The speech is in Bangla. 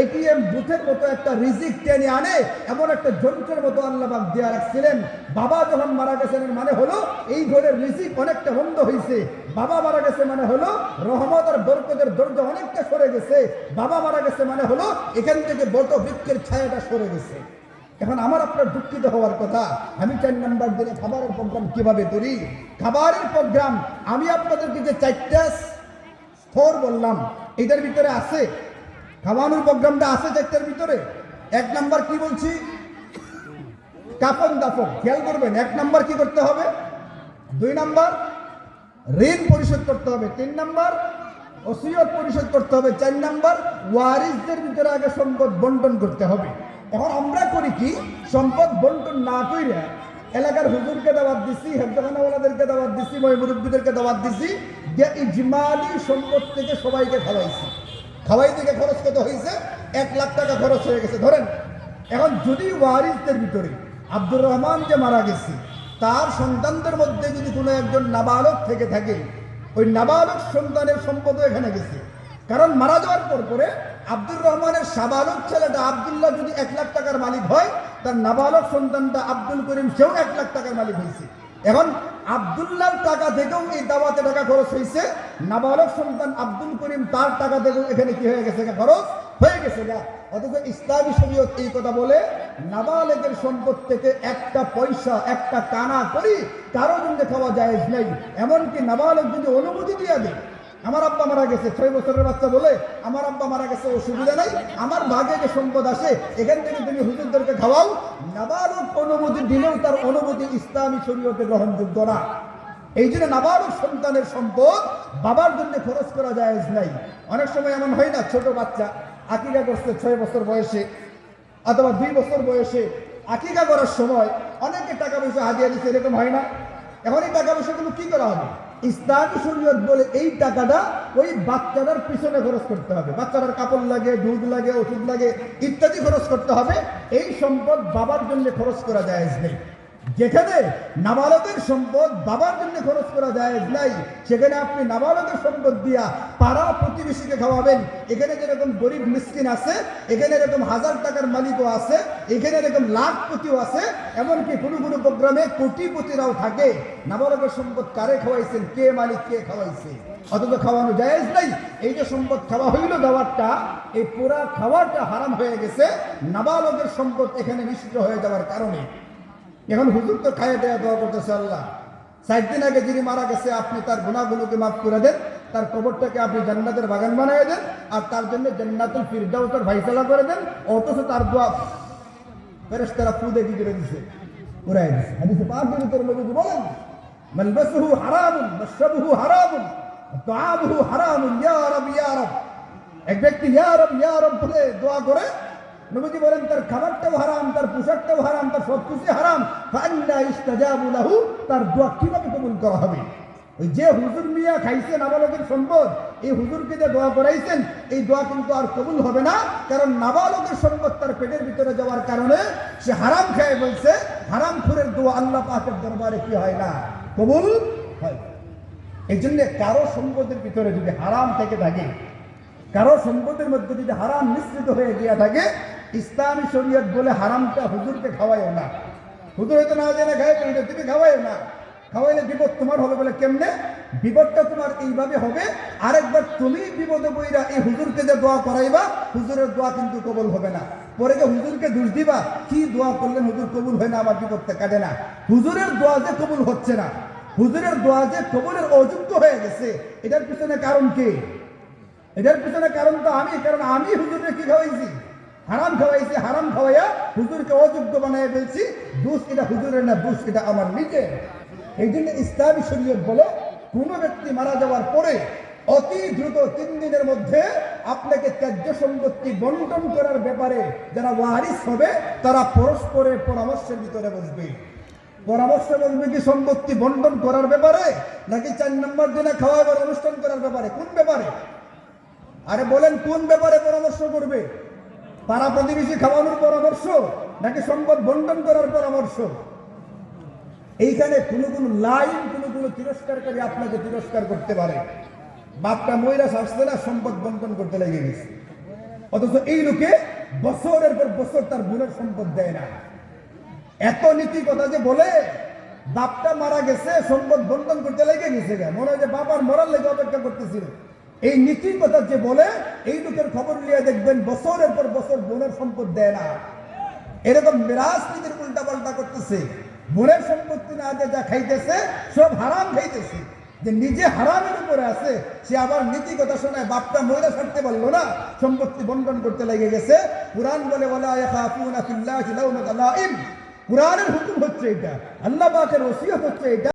এটিএম বুথের মতো একটা রিজিক টেনে আনে, এমন একটা যন্ত্রের মতো আল্লাহ পাক দেয়া রাখছিলেন। বাবা যখন মারা গেছেন মানে হলো, এই ঘরের রিজিক অনেকটা বন্ধ হয়েছে বাবা মারা গেছে মানে হলো, রহমত আর বরকতের দরজা অনেকটা সরে গেছে। বাবা মারা গেছে মানে হলো, এখান থেকে বট বৃক্ষের ছায়াটা সরে গেছে। এখন আমার আপনার দুঃখিত হওয়ার কথা, আমি চার নাম্বার দিনে খাবারের প্রোগ্রাম কীভাবে করি? খাবারের প্রোগ্রাম আমি আপনাদেরকে যে চারটা স্তর বললাম এটার ভিতরে আছে খাওয়ানোর প্রোগ্রামটা আছে চারটার ভিতরে। এক নাম্বার কি বলছি? কাফন দাফন খেয়াল করবেন, এক নাম্বার কি করতে হবে? দুই নাম্বার, ঋণ পরিশোধ করতে হবে, তিন নাম্বার, ওসিয়ত পরিশোধ করতে হবে, চার নাম্বার, ওয়ারিসদের ভিতরে আগে সম্পদ বন্টন করতে হবে। এখন আমরা করি কি? সম্পদ বন্টন না কইরা এলাকার হুজুরকে দাওয়াত দিছি হেফদাখানাওয়ালাদেরকে দাওয়াত দিছি মই মুরব্বীদেরকে দাওয়াত দিছি, যে ইজমালি সম্পদ থেকে সবাইকে খাওয়াইছি। খাওয়াই থেকে খরচ কত হয়েছে? এক লাখ টাকা খরচ হয়ে গেছে। ধরেন, এখন যদি ওয়ারিসদের ভিতরে আব্দুর রহমান যে মারা গেছে, তার সন্তানদের মধ্যে যদি কোনো একজন নাবালক থেকে থাকে, ওই নাবালক সন্তানের সম্পদও এখানে গেছে। কারণ মারা যাওয়ার পর পরে আব্দুর রহমানের সাবালক ছেলেটা আব্দুল্লাহ যদি এক লাখ টাকার মালিক হয়, তার নাবালক সন্তানটা আব্দুল করিম সেও এক লাখ টাকার মালিক হয়েছে। এখন আব্দুল্লাহর টাকা থেকেও এই দাওয়াতে টাকা খরচ হয়েছে। নাবালক সন্তান আব্দুল করিম তার টাকা থেকেও এখানে কি হয়ে গেছে? খরচ হয়ে গেছে না। অথচ ইসলামী শরীয়ত এই কথা বলে, নাবালেকের সম্পদ থেকে একটা পয়সা, একটা কানা করি কারও জন্য খাওয়া যায় নাই। এমনকি নাবালক যদি অনুমতি দিয়ে দেয় আমার আব্বা মারা গেছে, ছয় বছরের বাচ্চা বলে আমার আব্বা মারা গেছে, অসুবিধা নাই। আমার ভাগে যে সম্পদ আসে, এখান থেকে তুমি হুজুরদেরকে খাওয়াও। নাবালক অনুমতি দিলেও তার অনুমতি ইসলামী শরীয়তে গ্রহণযোগ্য না। এই জন্য নাবালক সন্তানের সম্পদ বাবার জন্য খরচ করা যায় নাই। অনেক সময় এমন হয় না, ছোট বাচ্চা আকিকা করছে ছয় বছর বয়সে অথবা দুই বছর বয়সে আকিকা করার সময় অনেকে টাকা পয়সা হাজিয়ে দিচ্ছে, এরকম হয় না। এখন এই টাকা পয়সাগুলো কি করা হবে? ইসলামী শরীয়ত বলে এই টাকাটা ওই বাচ্চাটার পিছনে খরচ করতে হবে। বাচ্চাটার কাপড় লাগে, দুধ লাগে, ওষুধ লাগে, ইত্যাদি খরচ করতে হবে। এই সম্পদ বাবার জন্য খরচ করা যায় নেই। যেখানে নাবালকের সম্পদ বাবার জন্য খরচ করা যায় নাই, সেখানে আপনি নাবালকের সম্পদ দিয়া পাড়া প্রতিবেশীকে খাওয়াবেন। এখানে যেরকম গরিব মিসকিন আছে, এখানে এরকম হাজার টাকার মালিকও আছে, এখানে এরকম লাখপতিও আছে, এমনকি কোনো কোনো প্রোগ্রামে কোটিপতিরাও থাকে। নাবালকের সম্পদ কারে খাওয়াইছেন? কে মালিক কে খাওয়াইছে? অথচ খাওয়ানো জায়েজ নাই। এই যে সম্পদ খাওয়া হইল দেওয়ারটা এই পুরা খাওয়াটা হারাম হয়ে গেছে। নাবালকের সম্পদ এখানে নিশ্চিত হয়ে যাওয়ার কারণে। এখন হুজুর তো খাইয়ে দেওয়া দোয়া করতেছে আল্লাহ। ষাট দিন আগে যিনি মারা গেছে, আপনি তার গুণাগুলোকে মাফ করে দেন, তার কবরটাকে আপনি জান্নাতের বাগান বানিয়ে দেন, আর তার জন্য জান্নাতুল ফিরদাউসের ভাইসালা করে দেন, অথচ তার দোয়া ফেরেশতারা ফুদে কি করে দিছে উড়াই দিছে হাদিসে পাকের ভিতরে নবী বলেন মালবাসুহু হারামুন মাশরাবুহু হারামুন তাআবুহু হারামুন, ইয়া রাব ইয়া রাব। এক ব্যক্তি, ইয়া রব ইয়া রব বলে দোয়া করে নবীজি বলেন, তার খাবারটাও হারাম, তার পোশাকটাও হারাম, তার সব কিছু হারাম। ফান্না ইস্তাজাবু লাহু তার দোয়া কীভাবে কবুল করা হবে? ওই যে হুজুর মিয়া খাইছেন নাবালকের সম্পদ, এই হুজুরকে যে দোয়া করাইছেন, এই দোয়া কিন্তু আর কবুল হবে না। কারণ নাবালকের সম্পদ তার পেটের ভিতরে যাওয়ার কারণে সে হারাম খেয়ে বলছে, হারাম খুরের দোয়া আল্লাহ পাকের দরবারে কি হয় না? কবুল হয় এই জন্য কারও সম্পদের ভিতরে যদি হারাম থেকে থাকে, কারও সম্পদের মধ্যে যদি হারাম মিশ্রিত হয়ে গিয়া থাকে ইসলামী শরীয়ত বলে হারামটা হুজুরকে খাওয়াইও না। হুজুর হয়তো না জেনে খাই এটা তুমি খাওয়াইও না। খাওয়াইলে বিপদ তোমার হবে বলে কেমনে? বিপদটা তোমার এইভাবে হবে। আরেকবার তুমি বিপদে বইরা এই হুজুরকে যে দোয়া করাইবা, হুজুরের দোয়া কিন্তু কবল হবে না। পরে যে হুজুরকে দোষ দিবা, কি দোয়া করলেন হুজুর কবুল হয় না, আমার বিপদটা কাটে না। হুজুরের দোয়া যে কবুল হচ্ছে না। হুজুরের দোয়া যে কবুলের অযোগ্য হয়ে গেছে, এটার পিছনে কারণ কে? এটার পিছনে কারণ তো আমি, কারণ আমি হুজুরকে কি খাওয়াইছি? হারাম খাওয়াইছি, হারাম খাওয়াইয়া হুজুরকে অযোগ্য বানাই ফেলছি। দোষ এটা হুজুরের না, দোষ এটা আমার নিজের। এই জন্য ইসলামী শরীয়ত বলে, কোনো ব্যক্তি মারা যাওয়ার পরে অতি দ্রুত তিন দিনের মধ্যে আপনাকে ত্যায্য সম্পত্তি বন্টন করার ব্যাপারে যারা ওয়ারিস হবে, তারা পরস্পরের পরামর্শের ভিতরে বসবে। পরামর্শ বলবে কি সম্পত্তি বন্টন করার ব্যাপারে, নাকি চার নম্বর দিনে খাওয়াবার অনুষ্ঠান করার ব্যাপারে? কোন ব্যাপারে? আরে বলেন, কোন ব্যাপারে পরামর্শ করবে? পাড়া প্রতিবেশী খাওয়ানোর পরামর্শ নাকি সম্পদ বন্টন করার পরামর্শ? এইখানে কোনো কোনো লাইন, কোনো কোনো তিরস্কারকারী আপনাকে তিরস্কার করতে পারে। বাপটা মহিলা আসছে না, সম্পদ বন্টন করতে লেগে গেছে। অথচ এই লোকে বছরের পর বছর তার বোনের সম্পদ দেয় না। এত নীতি কথা যে বলে, বাপটা মারা গেছে, সম্পদ বন্টন করতে লেগে গেছে মনে হয় যে বাবার মরার লেগে অপেক্ষা করতেছিল। এই নীতির কথা যে বলে, এই লোকের খবর নিয়ে দেখবেন বছরের পর বছর বোনের সম্পদ দেয় না। এরকম মিরাজ নীতির উল্টা পাল্টা করতেছে। বোনের সম্পত্তি না দিয়ে যা খাইতেছে, সব হারাম খাইতেছে। যে নিজে হারামের উপরে আছে, সে আবার নীতি কথা শোনায়, বাপটা মহিলা ছাড়তে পারল না, সম্পত্তি বন্টন করতে লেগে গেছে। কোরআন বলে বলা কোরআনের হুকুম হচ্ছে এটা। আল্লাহ হচ্ছে এটা।